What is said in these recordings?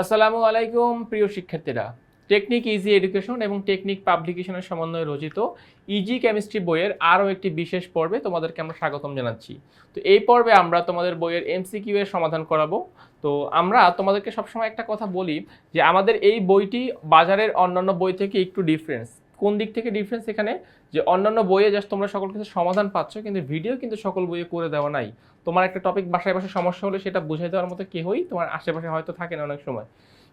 আসসালামু আলাইকুম, প্রিয় শিক্ষার্থীরা। টেকনিক ইজি এডুকেশন এবং টেকনিক পাবলিকেশনের সমন্বয়ে রচিত ইজি কেমিস্ট্রি বইয়ের আরও একটি বিশেষ পর্বে তোমাদেরকে আমরা স্বাগতম জানাচ্ছি। তো এই পর্বে আমরা তোমাদের বইয়ের এমসিকিউ এর সমাধান করাবো। তো আমরা তোমাদেরকে সবসময় একটা কথা বলি যে আমাদের এই বইটি বাজারের অন্যান্য বই থেকে একটু ডিফারেন্স কোন দিক থেকে ডিফারেন্স এখানে? যে অন্যান্য বইয়ে জাস্ট তোমরা সকল কিছু সমাধান পাচ্ছ, কিন্তু ভিডিও কিন্তু সকল বইয়ে করে দেওয়া নাই। তোমার একটা টপিক বাসায় বাসায় সমস্যা হলে সেটা বুঝাই দেওয়ার মতো কেউই তোমার আশেপাশে হয়তো থাকে না অনেক সময়।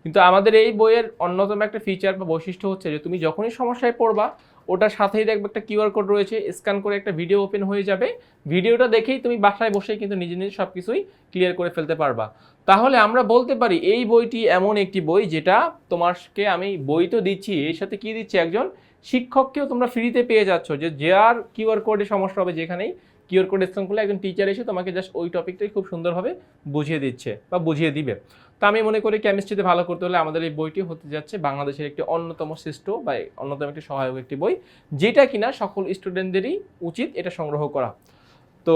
কিন্তু আমাদের এই বইয়ের অন্যতম একটা ফিচার বা বৈশিষ্ট্য হচ্ছে যে তুমি যখনই সমস্যায় পড়বা, ওটার সাথেই দেখবে একটা কিউআর কোড রয়েছে স্ক্যান করে একটা ভিডিও ওপেন হয়ে যাবে। ভিডিওটা দেখেই তুমি বাসায় বসেই কিন্তু নিজে নিজে সব কিছুই ক্লিয়ার করে ফেলতে পারবা। তাহলে আমরা বলতে পারি, এই বইটি এমন একটি বই যেটা তোমাকে আমি বই তো দিচ্ছি, এর সাথে কি দিচ্ছি একজন? শিক্ষককেও তোমরা ফ্রিতে পেয়ে যাচ্ছ যে যার কিউআর কোডে সমস্যা হবে যেখানেই কিউআর কোড স্ক্যান করলে একজন টিচার এসে তোমাকে জাস্ট ওই টপিকটাই খুব সুন্দরভাবে বুঝিয়ে দিচ্ছে বা বুঝিয়ে দিবে। তো আমি মনে করি কেমিস্ট্রিতে ভালো করতে হলে আমাদের এই বইটি হতে যাচ্ছে বাংলাদেশের একটি অন্যতম শ্রেষ্ঠ বা অন্যতম একটি সহায়ক একটি বই, যেটা কিনা সকল স্টুডেন্টদেরই উচিত এটা সংগ্রহ করা। তো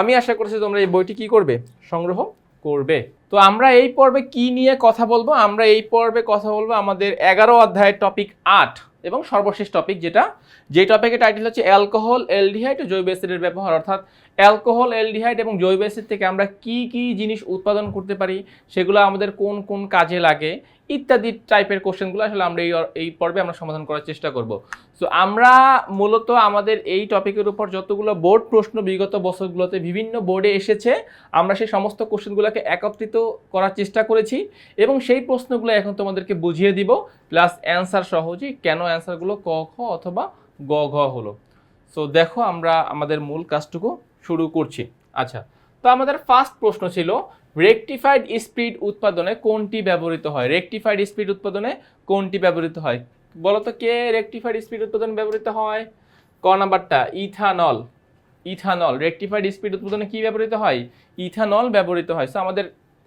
আমি আশা করছি তোমরা এই বইটি কি করবে? সংগ্রহ করবে। তো আমরা এই পর্বে কি নিয়ে কথা বলব? আমরা এই পর্বে কথা বলব আমাদের এগারো অধ্যায়ের টপিক আট এবং সর্বশেষ টপিক যেটা। যে টপিকের টাইটেল হচ্ছে অ্যালকোহল এলডিহাইড ও জৈব অ্যাসিডের ব্যবহার। অর্থাৎ অ্যালকোহল এলডিহাইড এবং জৈব অ্যাসিড থেকে আমরা কি কি জিনিস উৎপাদন করতে পারি? সেগুলো আমাদের কোন কোন কাজে লাগে? ইত্যাদি টাইপের কোশ্চেনগুলো আসলে আমরা এই এই পর্বে আমরা সমাধান করার চেষ্টা করব। সো আমরা মূলত আমাদের এই টপিকের উপর যতগুলো বোর্ড প্রশ্ন বিগত বছরগুলোতে বিভিন্ন বোর্ডে এসেছে, আমরা সেই সমস্ত কোশ্চেনগুলোকে একত্রিত করার চেষ্টা করেছি এবং সেই প্রশ্নগুলো এখন তোমাদেরকে বুঝিয়ে দিব প্লাস অ্যান্সার সহজেই কেন অ্যান্সারগুলো ক, খ অথবা গ, ঘ হলো। সো দেখো আমরা আমাদের মূল কাজটুকু শুরু করছি। আচ্ছা তো আমাদের ফার্স্ট প্রশ্ন ছিল রেকটিফাইড স্পিড উৎপাদনে কোনটি ব্যবহৃত হয়? রেকটিফাইড স্পিড উৎপাদনে কোনটি ব্যবহৃত হয়? বলতো কে রেকটিফাইড স্পিড উৎপাদনে ব্যবহৃত হয়? ক নাম্বারটা ইথানল ইথানল রেকটিফাইড স্পিড উৎপাদনে কি ব্যবহৃত হয়? ইথানল ব্যবহৃত হয়। সো আমাদের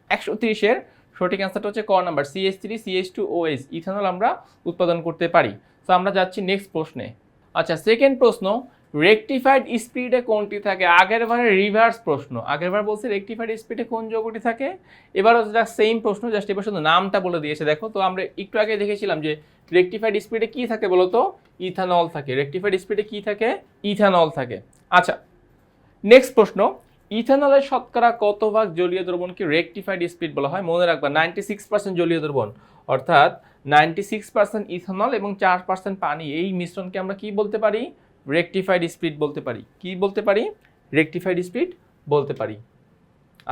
একশো তিরিশের সঠিক অ্যান্সারটা হচ্ছে ক number CS three CS two OS ethanol আমরা উৎপাদন করতে পারি। সো আমরা যাচ্ছি নেক্সট প্রশ্নে। আচ্ছা সেকেন্ড প্রশ্ন রেকটিফাইড স্পিডে কোনটি থাকে? আগের বারে রিভার্স প্রশ্ন। আগের বার বলছে রেকটিফাইড স্পিডে কোন যৌগটি থাকে? এবারও হচ্ছে সেম প্রশ্ন জাস্ট এবার শুধু নামটা বলে দিয়েছে। দেখো, তো আমরা একটু আগে দেখেছিলাম যে রেকটিফাইড স্পিডে কি থাকে বলো তো? ইথানল থাকে। রেকটিফাইড স্পিডে কি থাকে? ইথানল থাকে। আচ্ছা নেক্সট প্রশ্ন। ইথানলের শতকরা কত ভাগ জলীয় দ্রবণকে রেকটিফাইড স্পিড বলা হয়? মনে রাখবা নাইনটি সিক্স পার্সেন্ট জলীয় দ্রবণ। অর্থাৎ নাইনটি সিক্স পার্সেন্ট ইথানল এবং চার পার্সেন্ট পানি। এই মিশ্রণকে আমরা কি বলতে পারি? রেকটিফাইড স্পিড বলতে পারি। কি বলতে পারি? রেকটিফাইড স্পিড বলতে পারি।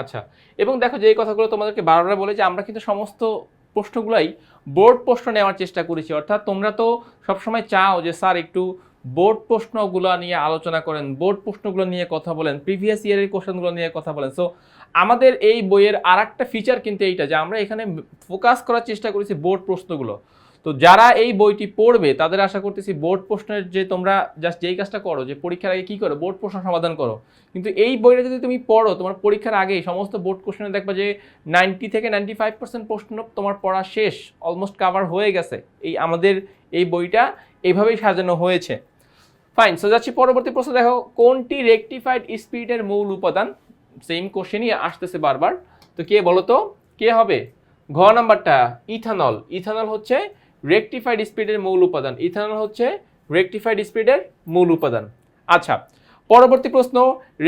আচ্ছা এবং দেখো যে এই কথাগুলো তোমাদেরকে বারবার বলে যে আমরা কিন্তু সমস্ত প্রশ্নগুলাই বোর্ড প্রশ্ন নেওয়ার চেষ্টা করেছি। অর্থাৎ তোমরা তো সবসময় চাও যে, স্যার, একটু বোর্ড প্রশ্নগুলো নিয়ে আলোচনা করেন বোর্ড প্রশ্নগুলো নিয়ে কথা বলেন প্রিভিয়াস ইয়ারের কোশ্চেনগুলো নিয়ে কথা বলেন। সো আমাদের এই বইয়ের আর ফিচার কিন্তু এইটা যে, আমরা এখানে ফোকাস করার চেষ্টা করেছি বোর্ড প্রশ্নগুলো। তো যারা এই বইটি পড়বে, তাদের আশা করতেছি বোর্ড প্রশ্নের যে তোমরা জাস্ট যেই কাজটা করো, যে পরীক্ষার আগে কী করো, বোর্ড প্রশ্ন সমাধান করো। কিন্তু এই বইটা যদি তুমি পড়ো, তোমার পরীক্ষার আগেই সমস্ত বোর্ড কোশ্চেনে দেখবা যে নাইনটি থেকে নাইনটি ফাইভ পার্সেন্ট প্রশ্ন তোমার পড়া শেষ অলমোস্ট কাভার হয়ে গেছে। এই আমাদের এই বইটা এইভাবেই সাজানো হয়েছে। ফাইন সো যাচ্ছি পরবর্তী প্রশ্ন, দেখো, কোনটি রেকটিফাইড স্পিডের মূল উপাদান? সেম কোশ্চেনই আসতেছে বারবার। তো কে বলো তো কে হবে? ঘ নাম্বারটা ইথানল ইথানল হচ্ছে রেকটিফাইড স্পিডের মূল উপাদান। ইথানল হচ্ছে রেকটিফাইড স্পিডের মূল উপাদান। আচ্ছা পরবর্তী প্রশ্ন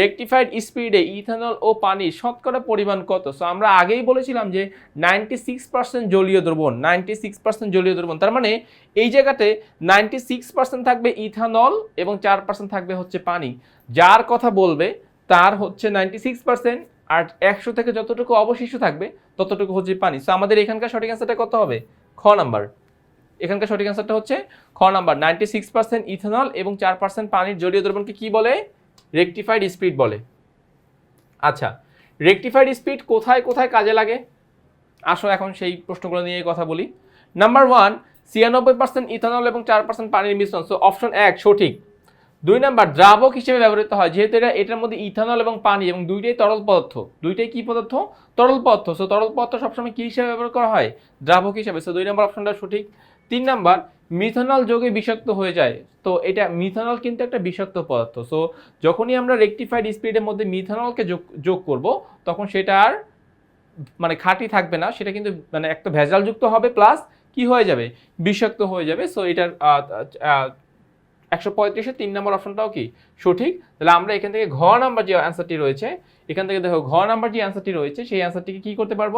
রেকটিফাইড স্পিডে ইথানল ও পানির শতকরা পরিমাণ কত? সো আমরা আগেই বলেছিলাম যে নাইনটি সিক্স পার্সেন্ট জলীয় দ্রবণ নাইনটি সিক্স পার্সেন্ট জলীয় দ্রবণ, তার মানে এই জায়গাতে নাইনটি সিক্স পার্সেন্ট থাকবে ইথানল এবং চার পার্সেন্ট থাকবে হচ্ছে পানি। যার কথা বলবে, তার হচ্ছে নাইনটি সিক্স পার্সেন্ট আর একশো থেকে যতটুকু অবশিষ্ট থাকবে, ততটুকু হচ্ছে পানি। সো আমাদের এখানকার সঠিক অ্যান্সারটা কত হবে? খ নাম্বার। এখানকার সঠিক অ্যান্সারটা হচ্ছে খ number. Ninety six percent ethanol এবং চার পার্সেন্ট পানির জলীয় দ্রবণকে কি বলে? রেকটিফাইড স্পিড বলে। আচ্ছা রেকটিফাইড স্পিড কোথায় কোথায় কাজে লাগে? আসো এখন সেই প্রশ্নগুলো নিয়ে কথা বলি। নাম্বার ওয়ান ছিয়ানব্বই পার্সেন্ট ইথানল এবং চার পার্সেন্ট পানির মিশ্রণ। সো অপশন এক, সঠিক। দুই নাম্বার, দ্রাবক হিসেবে ব্যবহৃত হয়, যেহেতু এটা, এটার মধ্যে ইথানল এবং পানি এবং দুইটাই তরল পদার্থ। দুইটাই কি পদার্থ? তরল পদার্থ। সো তরল পদার্থ সবসময় কী হিসেবে ব্যবহার করা হয়? দ্রাবক হিসেবে। সো দুই নম্বর অপশনটা সঠিক। তিন নাম্বার মিথানল যোগে বিষাক্ত হয়ে যায়। তো এটা মিথানল কিন্তু একটা বিষাক্ত পদার্থ। সো যখনই আমরা রেকটিফাইড স্পিডের মধ্যে মিথানলকে যোগ যোগ করব, তখন সেটা আর মানে খাঁটি থাকবে না, সেটা কিন্তু মানে একটা ভেজালযুক্ত হবে প্লাস কি হয়ে যাবে? বিষাক্ত হয়ে যাবে। সো এটার একশো পঁয়ত্রিশের তিন নম্বর অপশনটাও কি? সঠিক। তাহলে আমরা এখান থেকে ঘ নাম্বার যে অ্যান্সারটি রয়েছে, এখান থেকে দেখো, ঘ নাম্বার যে অ্যান্সারটি রয়েছে, সেই অ্যান্সারটিকে কি করতে পারব?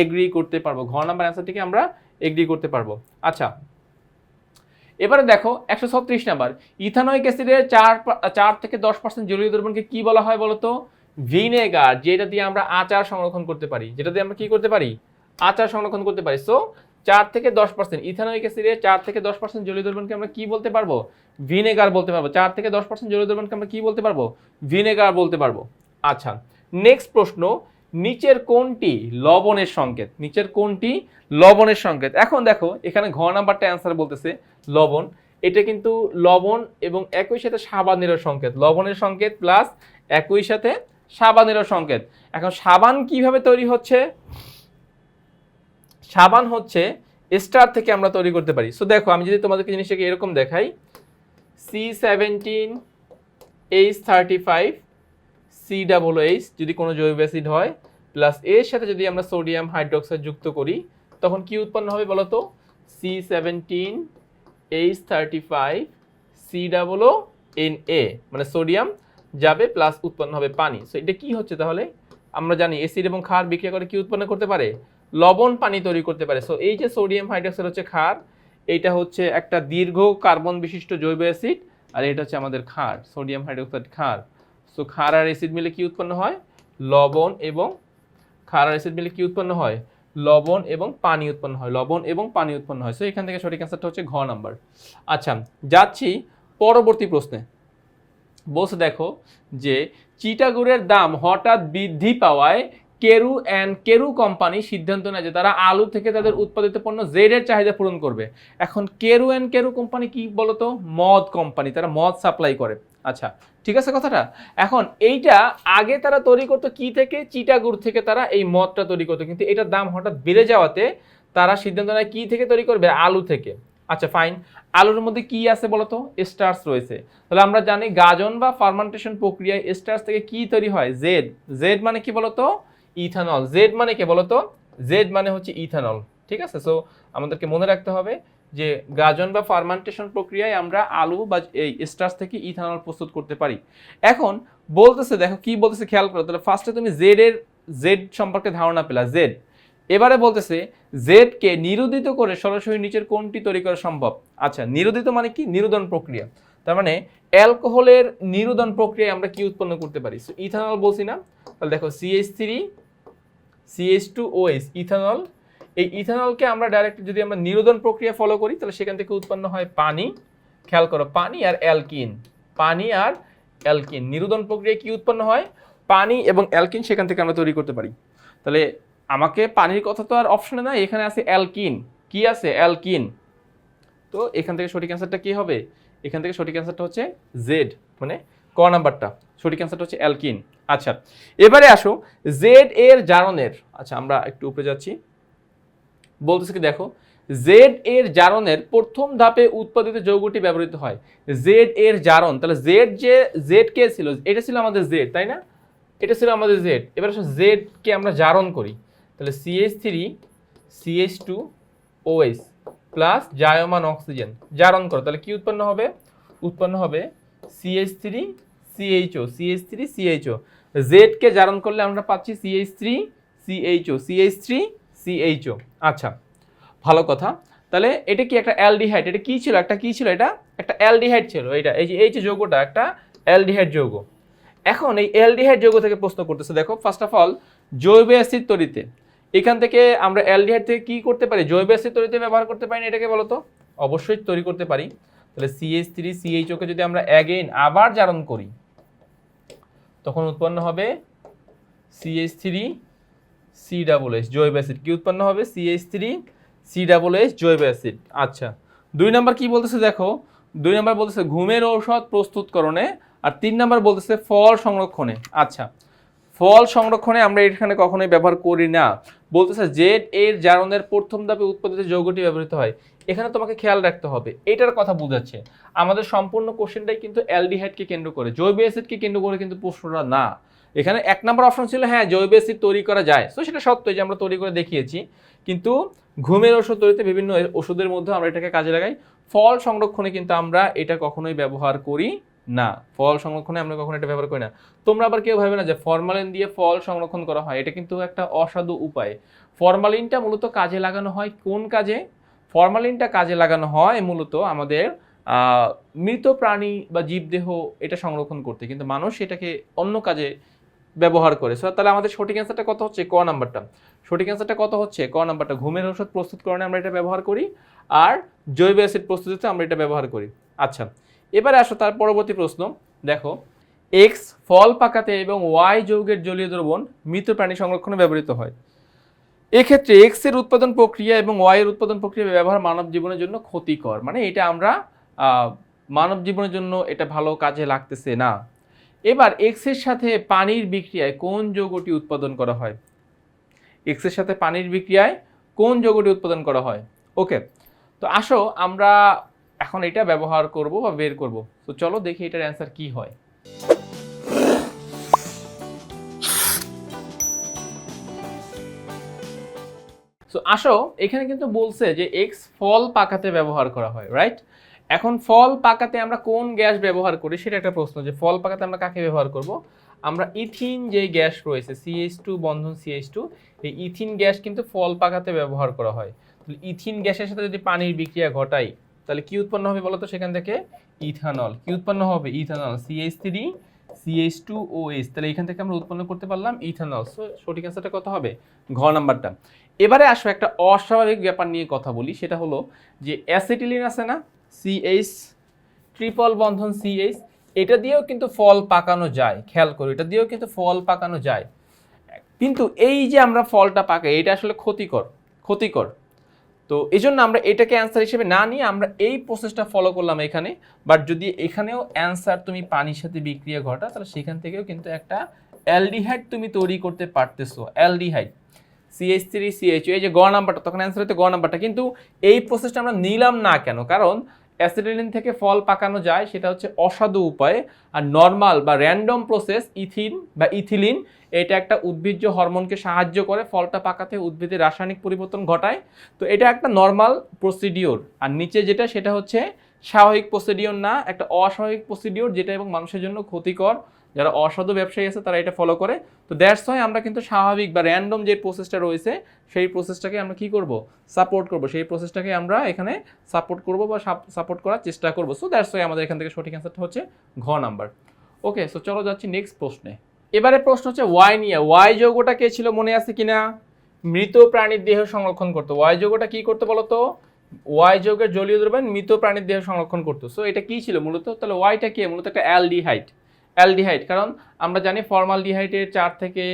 এগ্রি করতে পারব। ঘ নাম্বার অ্যান্সারটিকে আমরা এগ্রি করতে পারব। আচ্ছা এবারে দেখো একশো ছত্রিশ নাম্বার ইথানয়িক অ্যাসিডের চার চার থেকে দশ পার্সেন্ট জলীয় দ্রবণকে কি বলা হয় বলতো? ভিনেগার যেটা দিয়ে আমরা আচার সংরক্ষণ করতে পারি। যেটা দিয়ে আমরা কি করতে পারি? আচার সংরক্ষণ করতে পারি। সো চার থেকে দশ পার্সেন্ট ইথানয়িক অ্যাসিডের চার থেকে দশ পার্সেন্ট জলীয় দ্রবণকে আমরা কি বলতে পারব? ভিনেগার বলতে পারব। চার থেকে দশ পার্সেন্ট জলীয় দ্রবণকে আমরা কি বলতে পারব? ভিনেগার বলতে পারব। আচ্ছা নেক্সট প্রশ্ন নিচের কোনটি লবণের সংকেত? নিচের কোনটি লবণের সংকেত? এখন দেখো, এখানে ঘ নাম্বারটা অ্যান্সার বলতেছে লবণ। এটা কিন্তু লবণ এবং একই সাথে সাবানেরও সংকেত। লবণের সংকেত প্লাস একই সাথে সাবানেরও সংকেত। এখন সাবান কীভাবে তৈরি হচ্ছে? সাবান হচ্ছে স্টার থেকে আমরা তৈরি করতে পারি। সো দেখো, আমি যদি তোমাদেরকে জিনিসটাকে এরকম দেখাই C seventeen H thirty five C double H যদি কোনো জৈব অ্যাসিড হয় প্লাস এর সাথে যদি আমরা সোডিয়াম হাইড্রোক্সাইড যুক্ত করি, তখন কি উৎপন্ন হবে বলো তো C seventeen H thirty five C double O N A মানে সোডিয়াম যাবে প্লাস উৎপন্ন হবে পানি। সো এটা কি হচ্ছে তাহলে? আমরা জানি অ্যাসিড এবং ক্ষার বিক্রিয়া করে কি উৎপন্ন করতে পারে? লবণ পানি তৈরি করতে পারে। সো এই যে সোডিয়াম হাইড্রোক্সাইড হচ্ছে ক্ষার এইটা হচ্ছে একটা দীর্ঘ কার্বন বিশিষ্ট জৈব অ্যাসিড আর এটা হচ্ছে আমাদের ক্ষার, সোডিয়াম হাইড্রোক্সাইড ক্ষার। সো ক্ষার আর অ্যাসিড মিলে কি উৎপন্ন হয়? লবণ এবং ক্ষার অ্যাসিড মিলে কি উৎপন্ন হয়? লবণ এবং পানি উৎপন্ন হয়। লবণ এবং পানি উৎপন্ন হয়। সো এখান থেকে সঠিক অ্যান্সারটা হচ্ছে ঘ নাম্বার আচ্ছা যাচ্ছি পরবর্তী প্রশ্নে। বলছে দেখো যে চিটাগুড়ের দাম হঠাৎ বৃদ্ধি পাওয়ায় কেরু অ্যান্ড কেরু কোম্পানি সিদ্ধান্ত নেয় যে তারা আলু থেকে তাদের উৎপাদিত পণ্য জেডের চাহিদা পূরণ করবে। এখন কেরু অ্যান্ড কেরু কোম্পানি কি বলতো? মদ কোম্পানি তারা মদ সাপ্লাই করে। আচ্ছা ঠিক আছে কথাটা? এখন এইটা আগে তারা তৈরি করতো কি থেকে? চিটাগুড় থেকে তারা এই মদটা তৈরি করতো। কিন্তু এটার দাম হঠাৎ বেড়ে যাওয়াতে তারা সিদ্ধান্ত নেয় কি থেকে তৈরি করবে? আলু থেকে। আচ্ছা ফাইন আলুর মধ্যে কি আছে বলতো? স্টার্স রয়েছে। তাহলে আমরা জানি গাজন বা ফার্মান্টেশন প্রক্রিয়ায় স্টার্স থেকে কি তৈরি হয়? জেড জেড মানে কি বলতো? ইথানল। জেড মানে কি বলতো? জেড মানে হচ্ছে ইথানল, ঠিক আছে? সো আমাদেরকে মনে রাখতে হবে যে গাজন বা ফার্মান্টেশন প্রক্রিয়ায় আমরা আলু বা এই স্টার্স থেকে ইথানল প্রস্তুত করতে পারি। এখন বলতেছে, দেখো কি বলতেছে খেয়াল করো, তাহলে ফার্স্টে তুমি জেড এর জেড সম্পর্কে ধারণা পেলা জেড এবারে বলতেছে জেড কে নিরোধিত করে সরাসরি নিচের কোনটি তৈরি করা সম্ভব? আচ্ছা নিরোধিত মানে কি? নিরোধন প্রক্রিয়া। তার মানে অ্যালকোহলের নিরোধন প্রক্রিয়ায় আমরা কি উৎপন্ন করতে পারি? ইথানল বলছি না। তাহলে দেখো CH three CH two OS ethanol এই ইথানলকে আমরা ডাইরেক্ট যদি আমরা নিরোধন প্রক্রিয়া ফলো করি, তাহলে সেখান থেকে উৎপন্ন হয় পানি। খেয়াল করো, পানি আর অ্যালকিন। পানি আর অ্যালকিন। নিরোধন প্রক্রিয়ায় কি উৎপন্ন হয়? পানি এবং অ্যালকিন সেখান থেকে আমরা তৈরি করতে পারি। তাহলে আমাকে পানির কথা তো আর অপশনে নাই, এখানে আছে অ্যালকিন। কি আছে? অ্যালকিন। তো এখান থেকে সঠিক অ্যান্সারটা কি হবে? এখান থেকে সঠিক অ্যান্সারটা হচ্ছে জেড মানে ক নাম্বারটা? সঠিক অ্যান্সারটা হচ্ছে অ্যালকিন। আচ্ছা এবারে আসো জেড এর জারণের আচ্ছা আমরা একটু উপরে যাচ্ছি। বলতেছে কি, দেখো, জেড এর জারণের প্রথম ধাপে উৎপাদিত যৌগটি ব্যবহৃত হয়। জেড এর জারণ, তাহলে জেড যে, জেড কে ছিল? এটা ছিল আমাদের জেড, তাই না? এটা ছিল আমাদের জেড। এবার আসো, জেড কে আমরা জারণ করি। তাহলে CH three CH two OS plus জায়মান oxygen. জারণ করো, তাহলে কি উৎপন্ন হবে? উৎপন্ন হবে CH three CHO CH three CHO জেডকে জারণ করলে আমরা পাচ্ছি CH three CHO CH three CHO আচ্ছা ভালো কথা। তাহলে এটা কি একটা অ্যালডিহাইড? এটা কি ছিল? একটা কি ছিল এটা? একটা অ্যালডিহাইড ছিল। এটা, এই যে এই যে যৌগটা একটা অ্যালডিহাইড যৌগ। এখন এই অ্যালডিহাইড যৌগ থেকে প্রশ্ন করতেছে, দেখো ফার্স্ট অফ অল জৈব অ্যাসিড তৈরিতে এখান থেকে আমরা অ্যালডিহাইড থেকে কি করতে পারি? জৈব অ্যাসিড তৈরিতে ব্যবহার করতে পারি না এটাকে বলো তো? অবশ্যই তৈরি করতে পারি। তাহলে সিএইচ থ্রি সিএইচওকে যদি আমরা অ্যাগেইন আবার জারণ করি তখন উৎপন্ন হবে CH three C double S জৈব অ্যাসিড। কি উৎপন্ন হবে? CH three C double S জৈব অ্যাসিড। আচ্ছা দুই নাম্বার কি বলতেছে দেখো? দুই নাম্বার বলতেছে ঘুমের ঔষধ প্রস্তুতকরণে আর তিন নাম্বার বলতেছে ফল সংরক্ষণে। আচ্ছা ফল সংরক্ষণে আমরা এখানে কখনোই ব্যবহার করি না। বলতেছে জেড এর জারণের প্রথম ধাপে উৎপাদিত যৌগটি ব্যবহৃত হয়। এখানে তোমাকে খেয়াল রাখতে হবে। এটার কথা বোঝাচ্ছে। আমাদের সম্পূর্ণ কোশ্চেনটাই কিন্তু অ্যালডিহাইডকে কেন্দ্র করে, জৈব অ্যাসিডকে কেন্দ্র করে কিন্তু প্রশ্নটা না। এখানে এক নম্বর অপশন ছিল হ্যাঁ জৈব অ্যাসিড তৈরি করা যায়। তো সেটা সত্য যে আমরা তৈরি করে দেখিয়েছি। কিন্তু ঘুমের ওষুধ তৈরিতে বিভিন্ন ওষুধের মধ্যে আমরা এটাকে কাজে লাগাই। ফল সংরক্ষণে কিন্তু আমরা এটা কখনোই ব্যবহার করি না। ফল সংরক্ষণে আমরা কখনো এটা ব্যবহার করি না। তোমরা আবার কেউ ভাবে না যে ফরমালিন দিয়ে ফল সংরক্ষণ করা হয়। এটা কিন্তু একটা অসাধু উপায়। ফরমালিনটা মূলত কাজে লাগানো হয় কোন কাজে? ফরমালিনটা কাজে লাগানো হয় মূলত আমাদের মৃত প্রাণী বা জীবদেহ এটা সংরক্ষণ করতে। কিন্তু মানুষ এটাকে অন্য কাজে ব্যবহার করে। সো তাহলে আমাদের সঠিক অ্যান্সারটা কত হচ্ছে? ক নাম্বারটা। সঠিক অ্যান্সারটা কত হচ্ছে? ক নাম্বারটা, ঘুমের ওষুধ প্রস্তুতকরণে আমরা এটা ব্যবহার করি আর জৈব অ্যাসিড প্রস্তুতিতে আমরা এটা ব্যবহার করি। আচ্ছা এবারে আসো তার পরবর্তী প্রশ্ন। দেখো এক্স ফল পাকাতে এবং ওয়াই যৌগের জলীয় দ্রবণ মৃত প্রাণী সংরক্ষণে ব্যবহৃত হয়। এক্ষেত্রে এক্সের উৎপাদন প্রক্রিয়া এবং ওয়াই এর উৎপাদন প্রক্রিয়া ব্যবহার মানব জীবনের জন্য ক্ষতিকর। মানে এটা আমরা মানব জীবনের জন্য এটা ভালো কাজে লাগতেছে না। এবার এক্সের সাথে পানির বিক্রিয়ায় কোন যৌগটি উৎপাদন করা হয়? এক্সের সাথে পানির বিক্রিয়ায় কোন যৌগটি উৎপাদন করা হয়? ওকে তো আসো আমরা এখন এটা ব্যবহার করব বা বের করব। তো চলো দেখি এটার অ্যান্সার কি হয়। সো আসো, এখানে কিন্তু বলছে যে এক্স ফল পাকাতে ব্যবহার করা হয় রাইট এখন ফল পাকাতে আমরা কোন গ্যাস ব্যবহার করি সেটা একটা প্রশ্ন যে ফল পাকাতে আমরা কাকে ব্যবহার করব? আমরা ইথিন যে গ্যাস রয়েছে সিএইচ টু বন্ধন সিএইচ টু এই ইথিন গ্যাস কিন্তু ফল পাকাতে ব্যবহার করা হয়। ইথিন গ্যাসের সাথে যদি পানির বিক্রিয়া ঘটাই, তাহলে কি উৎপন্ন হবে বলতো সেখান থেকে? ইথানল। কি উৎপন্ন হবে? Ethanol. CH three CH two O H তাহলে এখান থেকে আমরা উৎপন্ন করতে পারলাম ইথানল। সো সঠিক অ্যান্সারটা কত হবে? ঘ নাম্বারটা। এবারে আসো একটা অস্বাভাবিক ব্যাপার নিয়ে কথা বলি, সেটা হলো যে অ্যাসিটিলিন আছে না সিএইচ ট্রিপল বন্ধন সিএইচ এটা দিয়েও কিন্তু ফল পাকানো যায়, খেয়াল করো, এটা দিয়েও কিন্তু ফল পাকানো যায়। কিন্তু এই যে আমরা ফলটা পাকাই, এটা আসলে ক্ষতিকর ক্ষতিকর। তো এই জন্য আমরা এটাকে অ্যান্সার হিসেবে না নিয়ে আমরা এই প্রসেসটা ফলো করলাম এখানে বাট যদি এখানেও অ্যান্সার তুমি পানির সাথে বিক্রিয়া ঘটা তাহলে সেখান থেকেও কিন্তু একটা অ্যালডিহাইড তুমি তৈরি করতে পারতেছো অ্যালডিহাইড সিএইচ থ্রি সিএইচ এই যে গ নাম্বারটা, তখন অ্যান্সার হতে গ নাম্বারটা। কিন্তু এই প্রসেসটা আমরা নিলাম না কেন? কারণ অ্যাসিডিলিন থেকে ফল পাকানো যায়, সেটা হচ্ছে অসাধু উপায়ে। আর নর্মাল বা র্যান্ডম প্রসেস ইথিন বা ইথিলিন এটা একটা উদ্ভিজ্জ হরমোনকে সাহায্য করে ফলটা পাকাতে উদ্ভিদের রাসায়নিক পরিবর্তন ঘটায়। তো এটা একটা নর্মাল প্রসিডিওর আর নিচে যেটা, সেটা হচ্ছে স্বাভাবিক প্রসিডিওর না, একটা অস্বাভাবিক প্রসিডিওর যেটা এবং মানুষের জন্য ক্ষতিকর। যারা অসাধু ব্যবসায়ী আছে, তারা এটা ফলো করে। তো দ্যাটস হয় আমরা কিন্তু স্বাভাবিক বা র্যান্ডম যে প্রসেসটা রয়েছে, সেই প্রসেসটাকে আমরা কি করব? সাপোর্ট করব। সেই প্রসেসটাকে আমরা এখানে সাপোর্ট করব বা সাপোর্ট করার চেষ্টা করব। সো দ্যাটস হয় আমাদের এখান থেকে সঠিক অ্যান্সারটা হচ্ছে ঘ নাম্বার ওকে সো চলো যাচ্ছি নেক্সট প্রশ্নে। এবারে প্রশ্ন হচ্ছে ওয়াই নিয়ে? ওয়াই যৌগটা কে ছিল, মনে আছে কিনা? মৃত প্রাণীর দেহ সংরক্ষণ করতো। ওয়াই যৌগটা কি করতো বলো তো ওয়াই যৌগের জলীয় দ্রব্যায়ন মৃত প্রাণীর দেহ সংরক্ষণ করতো। সো এটা কি ছিল মূলত? তাহলে ওয়াইটা কি? মূলত একটা অ্যালডিহাইড অ্যালডিহাইড, কারণ আমরা জানি ফর্মালডিহাইডের চার থেকে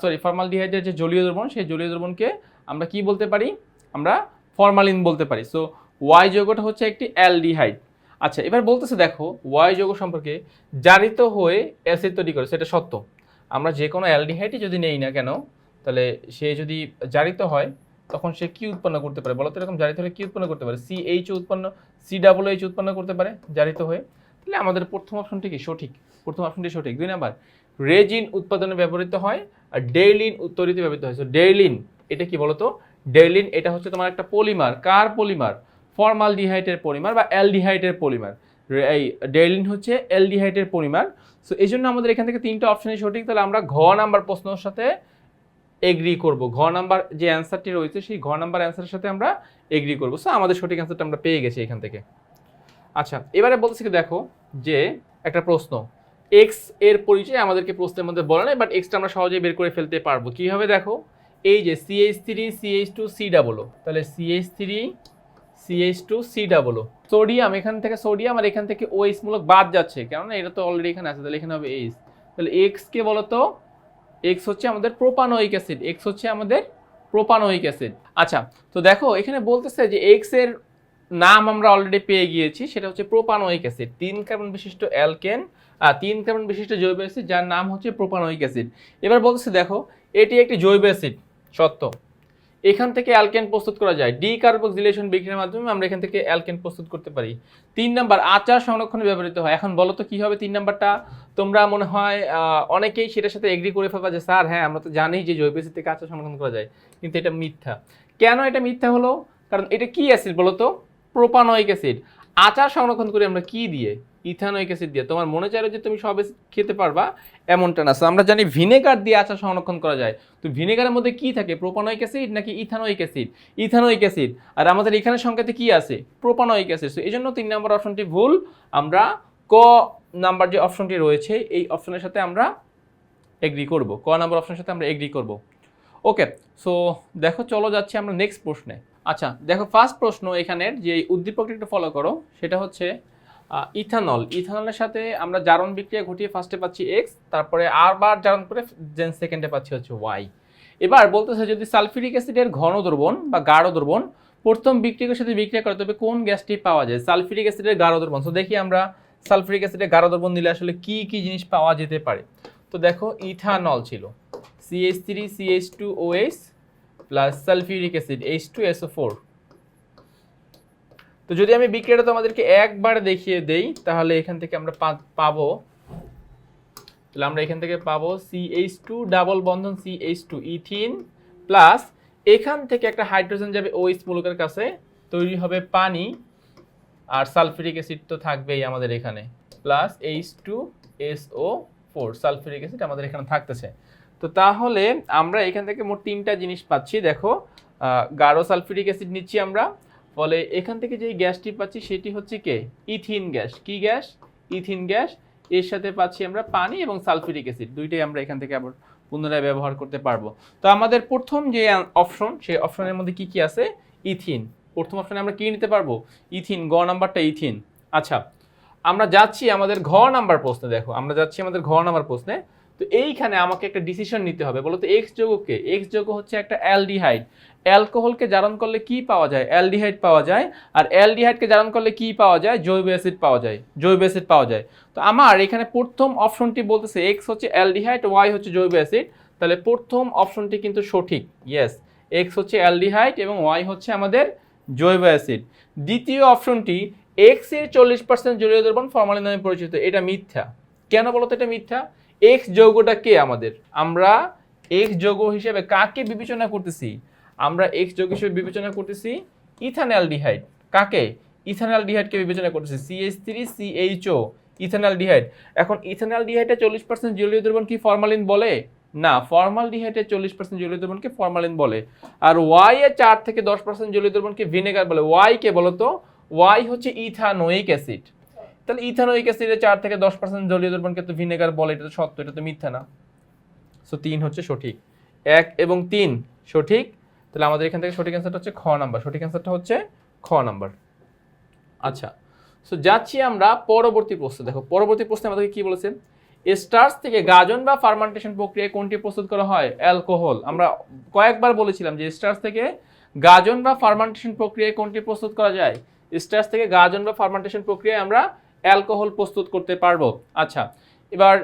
সরি ফর্মালডিহাইডের যে জলীয় দ্রবণ, সেই জলীয় দ্রবণকে আমরা কি বলতে পারি? আমরা ফরমালিন বলতে পারি। সো ওয়াই যৌগটা হচ্ছে একটি অ্যালডিহাইড। আচ্ছা এবার বলতেছে দেখো ওয়াই যৌগ সম্পর্কে জারিত হয়ে অ্যাসিড তৈরি করে, সেটা সত্য। আমরা যে কোনো অ্যালডিহাইডই যদি নেই না কেন, তাহলে সে যদি জারিত হয়, তখন সে কি উৎপন্ন করতে পারে? বলতো এরকম জারিত হলে কি উৎপন্ন করতে পারে? সি এইচ উৎপন্ন সি ডাবল এইচ উৎপন্ন করতে পারে, জারিত হয়ে। তাহলে আমাদের প্রথম অপশনটি কি? সঠিক। প্রথম অপশনটি সঠিক। দুই নাম্বার, রেজিন উৎপাদনে ব্যবহৃত হয় আর ডেইলিন তৈরিতে ব্যবহৃত হয়। সো ডেইলিন, এটা কি বলতো? ডেইলিন, এটা হচ্ছে তোমার একটা পলিমার। কার পলিমার? ফর্মালডিহাইডের পলিমার বা অ্যালডিহাইডের পলিমার। এই ডেইলিন হচ্ছে অ্যালডিহাইডের পলিমার। সো এই জন্য আমাদের এখান থেকে তিনটা অপশনই সঠিক। তাহলে আমরা ঘ নাম্বার প্রশ্নের সাথে এগ্রি করব। ঘ নাম্বার যে অ্যান্সারটি রয়েছে, সেই ঘ নাম্বার অ্যান্সারের সাথে আমরা এগ্রি করব। সো আমাদের সঠিক অ্যান্সারটা আমরা পেয়ে গেছি এখান থেকে। আচ্ছা এবারে বলতেছি কি, দেখো যে একটা প্রশ্ন। এক্সের পরিচয় আমাদেরকে প্রশ্নের মধ্যে বলে নাই বাট এক্সটা আমরা সহজেই বের করে ফেলতে পারব। কীভাবে দেখো? এই যে CH three CH two C double তাহলে CH three CH two C double sodium এখান থেকে সোডিয়াম আর এখান থেকে ওএইচ মূলক বাদ যাচ্ছে, কেননা এটা তো অলরেডি এখানে আছে, তাহলে এখানে হবে এইচ তাহলে এক্স কে বলতো? এক্স হচ্ছে আমাদের প্রোপানোইক অ্যাসিড এক্স হচ্ছে আমাদের প্রোপানোইক অ্যাসিড। আচ্ছা তো দেখো, এখানে বলতেছে যে এক্সের নাম আমরা অলরেডি পেয়ে গিয়েছি, সেটা হচ্ছে প্রোপানোইক অ্যাসিড। তিন কার্বন বিশিষ্ট অ্যালকেন আর তিন কার্বন বিশিষ্ট জৈব অ্যাসিড, যার নাম হচ্ছে প্রোপানোইক অ্যাসিড। এবার বলতেছে, দেখো, এটি একটি জৈব অ্যাসিড, সত্য। এখান থেকে অ্যালকেন প্রস্তুত করা যায়। ডি কার্বক্সিলেশন বিক্রিয়ার মাধ্যমে আমরা এখান থেকে অ্যালকেন প্রস্তুত করতে পারি। তিন নাম্বার, আচার সংরক্ষণে ব্যবহৃত হয়। এখন বলো তো, কি হবে তিন নাম্বারটা? তোমরা মনে হয় অনেকেই সেটার সাথে এগ্রি করে ফেলবা যে, স্যার হ্যাঁ আমরা তো জানি যে জৈব অ্যাসিড থেকে আচার সংরক্ষণ করা যায়। কিন্তু এটা মিথ্যা। কেন এটা মিথ্যা হলো? কারণ এটা কী অ্যাসিড বলো তো? Propanoic acid. আচার সংরক্ষণ করি আমরা কি দিয়ে? ইথানোয়িক অ্যাসিড দিয়ে। তোমার মনে চাইলে যে তুমি সব খেতে পারবা, এমনটা না। আমরা জানি ভিনেগার দিয়ে আচার সংরক্ষণ করা যায়। তো ভিনেগারের মধ্যে কি থাকে? প্রোপানয়িক অ্যাসিড নাকি ইথানোয়িক অ্যাসিড? Ethanoic acid. আর আমাদের এখানে সংখ্যাতে কি আছে? Propanoic acid. তো এই জন্য তিন নম্বর অপশনটি ভুল। আমরা ক নাম্বার যে অপশনটি রয়েছে, এই অপশনের সাথে আমরা এগ্রি করব। ক নাম্বার অপশনের সাথে আমরা এগ্রি করব। ওকে সো দেখো, চলো যাচ্ছি আমরা নেক্সট প্রশ্নে। আচ্ছা দেখো ফার্স্ট প্রশ্ন এখানের যে উদ্দীপকটা একটু ফলো করো, সেটা হচ্ছে ইথানল ইথানলের সাথে আমরা জারণ বিক্রিয়া ঘটিয়ে ফার্স্টে পাচ্ছি এক্স তারপরে আরবার জারণ করে দেন সেকেন্ডে পাচ্ছি হচ্ছে ওয়াই এবার বলতেছে যদি সালফিউরিক অ্যাসিডের ঘন দ্রবণ বা গাঢ় দ্রবণ প্রথম বিক্রিয়ার সাথে বিক্রিয়া করে, তবে কোন গ্যাসটি পাওয়া যায়? সালফিউরিক অ্যাসিডের গাঢ় দ্রবণ। তো দেখি আমরা সালফিউরিক অ্যাসিডের গাঢ় দ্রবণ নিলে আসলে কি কি জিনিস পাওয়া যেতে পারে? তো দেখো ইথানল ছিল। CH three CH two OH plus sulphuric acid H two SO four তো যদি আমি বিক্রিয়াটা তোমাদেরকে একবার দেখিয়ে দেই, তাহলে এখান থেকে আমরা পাবো, তাহলে আমরা এখান থেকে পাবো সি এইচ টু ডাবল বন্ধন C H two ethene plus এখান থেকে একটা হাইড্রোজেন যাবে ওইচ মূলকের কাছে, তৈরি হবে পানি, আর সালফিউরিক অ্যাসিড তো থাকবেই আমাদের এখানে plus H two SO four sulphuric acid আমাদের এখানে থাকতেছে। তো তাহলে আমরা এখান থেকে মোট তিনটা জিনিস পাচ্ছি, দেখো। গাঢ় সালফিউরিক অ্যাসিড নিচ্ছি আমরা। ফলে এখান থেকে যে গ্যাসটি পাচ্ছি সেটি হচ্ছে কে? Ethene gas. কি গ্যাস? Ethene gas. এর সাথে পাচ্ছি আমরা পানি এবং সালফিউরিক অ্যাসিড। দুইটাই আমরা এখান থেকে আবার পুনরায় ব্যবহার করতে পারব। তো আমাদের প্রথম যে অপশন, সেই অপশনের মধ্যে কি কি আছে? ইথিন। প্রথম অপশনে আমরা কি নিতে পারব? ইথিন, গ নাম্বারটা ইথিন। আচ্ছা আমরা যাচ্ছি আমাদের ঘ নাম্বার প্রশ্নে, দেখো। আমরা যাচ্ছি আমাদের ঘ নাম্বার প্রশ্নে। তো এইখানে আমাকে একটা ডিসিশন নিতে হবে। বলো তো এক্স যৌগকে এক্স যৌগ হচ্ছে একটা অ্যালডিহাইড। অ্যালকোহলকে জারণ করলে কি পাওয়া যায়? অ্যালডিহাইড পাওয়া যায়। আর অ্যালডিহাইডকে জারণ করলে কি পাওয়া যায়? জৈব অ্যাসিড পাওয়া যায়। জৈব অ্যাসিড পাওয়া যায়। তো আমার এখানে প্রথম অপশনটি বলতেছে এক্স হচ্ছে অ্যালডিহাইড ওয়াই হচ্ছে জৈব অ্যাসিড। তাহলে প্রথম অপশনটি কিন্তু সঠিক। ইয়েস এক্স হচ্ছে অ্যালডিহাইড এবং ওয়াই হচ্ছে আমাদের জৈব অ্যাসিড। দ্বিতীয় অপশনটি এক্সের চল্লিশ পার্সেন্ট জলীয় দ্রবণ ফর্মালিন নামে পরিচিত। এটা মিথ্যা। কেন বলতো এটা মিথ্যা? এক্স যৌগটা কে আমাদের? আমরা এক্স যৌগ হিসেবে কাকে বিবেচনা করতেছি? আমরা এক্স যৌগ হিসেবে বিবেচনা করতেছি ইথানঅ্যালডিহাইড কাকে? ইথানঅ্যালডিহাইডকে বিবেচনা করতেছি। সিএইচ থ্রি সিএইচও ইথানঅ্যালডিহাইড এখন ইথানঅ্যালডিহাইডে চল্লিশ পার্সেন্ট জলীয় দ্রবণ কি ফর্মালিন বলে? না ফর্মালডিহাইডে চল্লিশ পার্সেন্ট জলীয় দ্রবণকে ফর্মালিন বলে। আর ওয়াই এ চার থেকে দশ পার্সেন্ট জলীয় দ্রবণকে ভিনেগার বলে। ওয়াই কে বলতো? ওয়াই হচ্ছে ইথানোয়িক অ্যাসিড তাহলে ইথানোয়িক অ্যাসিডে চার থেকে দশ পার্সেন্ট জলীয় দ্রবণকে তো ভিনেগার বলে, এটা তো সত্য, এটা তো মিথ্যা না। সো তিন হচ্ছে সঠিক। এক এবং তিন, সঠিক? তাহলে আমাদের এখান থেকে সঠিক অ্যান্সারটা হচ্ছে খ নাম্বার। সঠিক অ্যান্সারটা হচ্ছে খ নাম্বার। আচ্ছা সো যাচ্ছি আমরা পরবর্তী প্রশ্ন। দেখো, পরবর্তী প্রশ্নে আমাদেরকে কি বলেছে? স্টার্স থেকে গাজন বা ফার্মান্টেশন প্রক্রিয়ায় কোনটি প্রস্তুত করা হয়? অ্যালকোহল। আমরা কয়েকবার বলেছিলাম যে স্টার্স থেকে গাজন বা ফার্মান্টেশন প্রক্রিয়ায় কোনটি প্রস্তুত করা যায়? স্টার্স থেকে গাজন বা ফার্মান্টেশন প্রক্রিয়ায় আমরা অ্যালকোহল প্রস্তুত করতে পারব? আচ্ছা এবার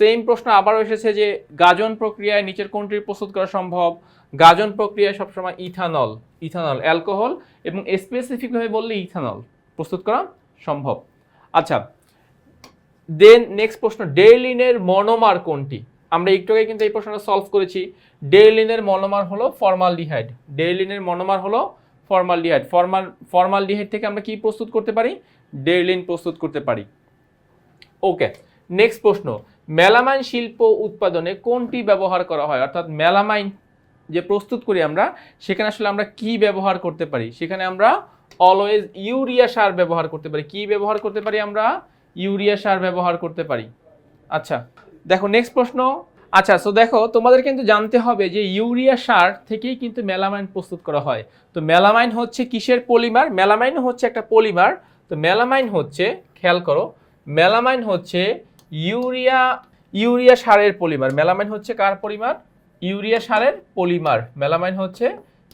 সেম প্রশ্ন আবারও এসেছে যে গাজন প্রক্রিয়ায় নিচের কোনটি প্রস্তুত করা সম্ভব? গাজন প্রক্রিয়ায় সবসময় ইথানল ইথানল, অ্যালকোহল এবং স্পেসিফিকভাবে বললে ইথানল প্রস্তুত করা সম্ভব। আচ্ছা দেন নেক্সট প্রশ্ন, ডেইলিনের মনোমার কোনটি? আমরা একটু আগে কিন্তু এই প্রশ্নটা সলভ করেছি। ডেইলিনের মনোমার হলো ফর্মালডিহাইড ডেইলিনের মনোমার হলো ফর্মালডিহাইড ফর্মাল ফর্মালডিহাইড থেকে আমরা কি প্রস্তুত করতে পারি? ডেইলিন প্রস্তুত করতে পারি। ওকে নেক্সট প্রশ্ন। মেলামাইন শিল্প উৎপাদনে কোনটি ব্যবহার করা হয়? অর্থাৎ মেলামাইন যে প্রস্তুত করি আমরা, সেখানে আসলে আমরা কি ব্যবহার করতে পারি? সেখানে আমরা অলওয়েজ ইউরিয়া সার ব্যবহার করতে পারি। কি ব্যবহার করতে পারি আমরা? ইউরিয়া সার ব্যবহার করতে পারি। আচ্ছা দেখো নেক্সট প্রশ্ন। আচ্ছা সো দেখো, তোমাদের কিন্তু জানতে হবে যে ইউরিয়া সার থেকেই কিন্তু মেলামাইন প্রস্তুত করা হয়। তো মেলামাইন হচ্ছে কিসের পলিমার? মেলামাইন হচ্ছে একটা পলিমার তো মেলামাইন হচ্ছে, খেয়াল করো, মেলামাইন হচ্ছে ইউরিয়া ইউরিয়া সারের পলিমার। মেলামাইন হচ্ছে কার পলিমার? ইউরিয়া সারের পলিমার। মেলামাইন হচ্ছে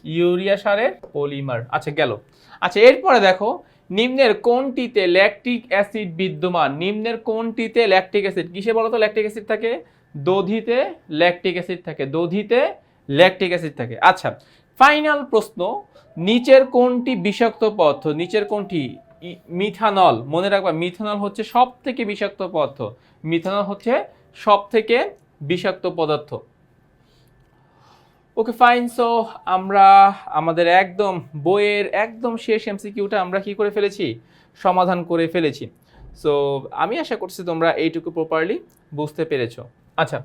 ইউরিয়া সারের পলিমার। আচ্ছা গেল। আচ্ছা এরপরে দেখো, নিম্নের কোনটিতে ল্যাকটিক অ্যাসিড বিদ্যমান? নিম্নের কোনটিতে ল্যাকটিক অ্যাসিড কিসে বলো তো ল্যাকটিক অ্যাসিড থাকে? দধিতে ল্যাকটিক অ্যাসিড থাকে। দধিতে ল্যাকটিক অ্যাসিড থাকে। আচ্ছা ফাইনাল প্রশ্ন, নিচের কোনটি বিষাক্ত পদার্থ? নিচের কোনটি মিথানল, মনে রাখবা, মিথানল হচ্ছে সব থেকে বিষাক্ত পদার্থ। মিথানল হচ্ছে সব থেকে বিষাক্ত পদার্থ। ওকে, ফাইন, সো আমরা আমাদের একদম বইয়ের একদম শেষ এমসিকিউটা আমরা কি করে ফেলেছি? সমাধান করে ফেলেছি। সো আমি আশা করছি তোমরা এইটুকু প্রপারলি বুঝতে পেরেছ। আচ্ছা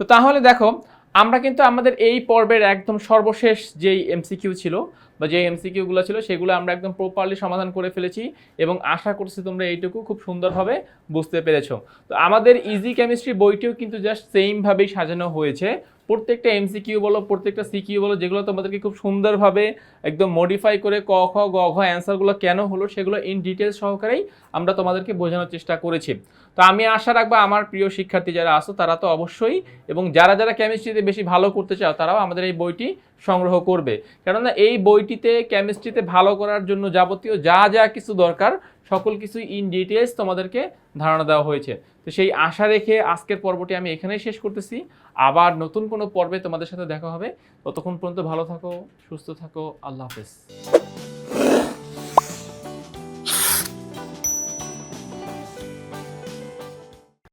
তো তাহলে দেখো, আমরা কিন্তু আমাদের এই পর্বের একদম সর্বশেষ যেই এমসিকিউ ছিল বা যে এমসিকিউগুলো ছিল সেগুলো আমরা একদম প্রপারলি সমাধান করে ফেলেছি এবং আশা করছি তোমরা এইটুকু খুব সুন্দরভাবে বুঝতে পেরেছ। তো আমাদের ইজি কেমিস্ট্রি বইটিও কিন্তু জাস্ট সেমভাবেই সাজানো হয়েছে। প্রত্যেকটা এমসিকিউ বলো, প্রত্যেকটা সিকিউ বলো, যেগুলো তোমাদেরকে খুব সুন্দরভাবে একদম মডিফাই করে ক, খ, গ, ঘ অ্যান্সারগুলো কেন হলো সেগুলো ইন ডিটেলস সহকারেই আমরা তোমাদেরকে বোঝানোর চেষ্টা করেছি। তো আমি আশা রাখব আমার প্রিয় শিক্ষার্থী যারা আসো তারা তো অবশ্যই এবং যারা যারা কেমিস্ট্রিতে বেশি ভালো করতে চাও তারাও আমাদের এই বইটি সংগ্রহ করবে। কেননা এই বইটিতে কেমিস্ট্রিতে ভালো করার জন্য যাবতীয় যা যা কিছু দরকার সকল কিছু ইন ডিটেলস তোমাদেরকে ধারণা দেওয়া হয়েছে। তো সেই আশা রেখে আজকের পর্বটি আমি এখানেই শেষ করতেছি। আবার নতুন কোনো পর্বে তোমাদের সাথে দেখা হবে। ততক্ষণ পর্যন্ত ভালো থাকো, সুস্থ থাকো, আল্লাহ হাফেজ।